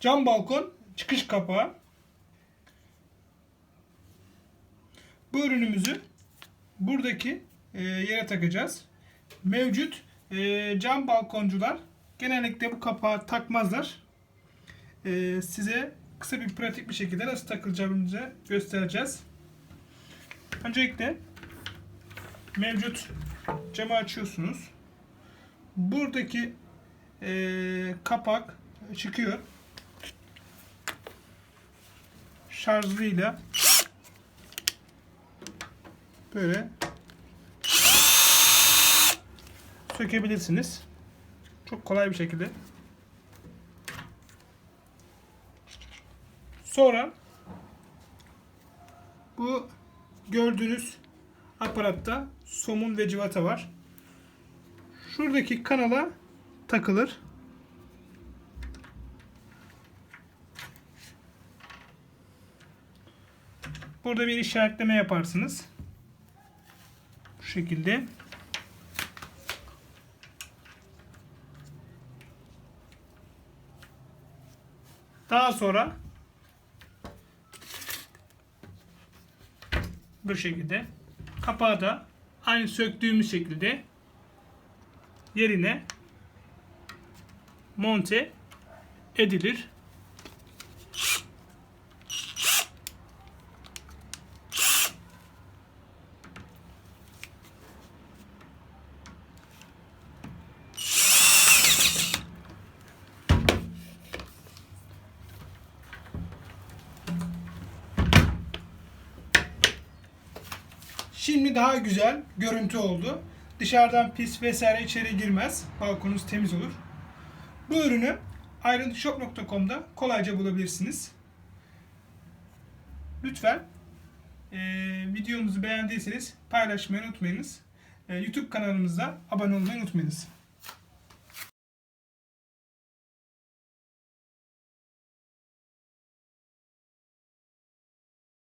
Cam balkon çıkış kapağı. Bu ürünümüzü buradaki e, yere takacağız. Mevcut e, cam balkoncular genellikle bu kapağı takmazlar. E, size kısa bir pratik bir şekilde nasıl takılacağımızı göstereceğiz. Öncelikle mevcut camı açıyorsunuz. Buradaki kapak çıkıyor. Şarjlıyla böyle sökebilirsiniz. Çok kolay bir şekilde. Sonra bu gördüğünüz aparatta somun ve civata var. Şuradaki kanala takılır. Burada bir işaretleme yaparsınız. Bu şekilde. Daha sonra bu şekilde kapağı da aynı söktüğümüz şekilde yerine monte edilir. Şimdi daha güzel görüntü oldu. Dışarıdan pis vesaire içeri girmez. Balkonunuz temiz olur. Bu ürünü ayrıntıshop.com'da kolayca bulabilirsiniz. Lütfen e, videomuzu beğendiyseniz paylaşmayı unutmayınız. E, YouTube kanalımıza abone olmayı unutmayınız.